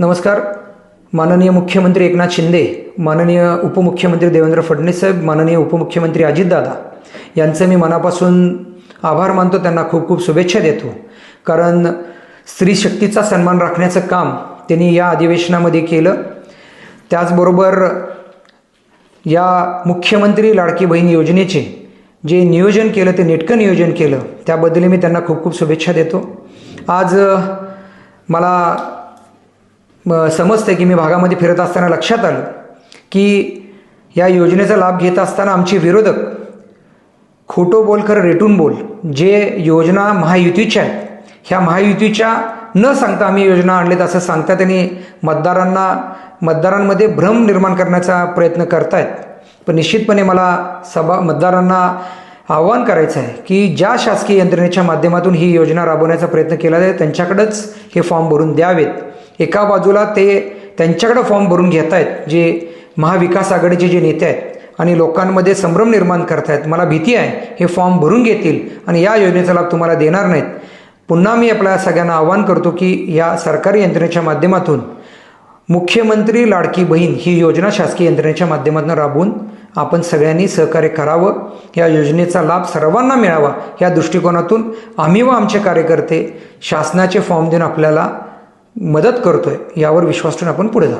नमस्कार. माननीय मुख्यमंत्री एकनाथ शिंदे माननीय उपमुख्यमंत्री देवेंद्र फडणवीस साहेब माननीय उपमुख्यमंत्री अजितदादा यांचं मी मनापासून आभार मानतो त्यांना खूप खूप शुभेच्छा देतो. कारण स्त्री शक्तीचा सन्मान राखण्याचं काम त्यांनी या अधिवेशनामध्ये केलं. त्याचबरोबर या मुख्यमंत्री लाडकी बहीण योजनेचे जे नियोजन केलं ते नेटकं नियोजन केलं त्याबद्दल मी त्यांना खूप खूप शुभेच्छा देतो. आज मला म, समजतं की मी भागामध्ये फिरत असताना लक्षात आलं की या योजनेचा लाभ घेत असताना आमचे विरोधक खोटो बोल खरं रेटून बोल जे योजना महायुतीच्या आहेत ह्या महायुतीच्या न सांगता आम्ही योजना आणलेत असं सांगता त्यांनी मतदारांना मतदारांमध्ये भ्रम निर्माण करण्याचा प्रयत्न करतायत. पण निश्चितपणे मला सभा मतदारांना आवाहन करायचं आहे की ज्या शासकीय यंत्रणेच्या माध्यमातून ही योजना राबवण्याचा प्रयत्न केला जाईल त्यांच्याकडंच हे फॉर्म भरून द्यावेत. एका बाजूला ते त्यांच्याकडं फॉर्म भरून घेत आहेत जे महाविकास आघाडीचे जे नेते आहेत आणि लोकांमध्ये संभ्रम निर्माण करतायत. मला भीती आहे हे फॉर्म भरून घेतील आणि या योजनेचा लाभ तुम्हाला देणार नाहीत. पुन्हा मी आपल्या सगळ्यांना आवाहन करतो की या सरकारी यंत्रणेच्या माध्यमातून मुख्यमंत्री लाडकी बहीण ही योजना शासकीय यंत्रणेच्या माध्यमातून राबवून आपण सगळ्यांनी सहकार्य करावं. या योजनेचा लाभ सर्वांना मिळावा. या दृष्टिकोनातून आम्ही व आमचे कार्यकर्ते शासनाचे फॉर्म देऊन आपल्याला मदत करतोय यावर विश्वास ठेवून आपण पुढे जाऊ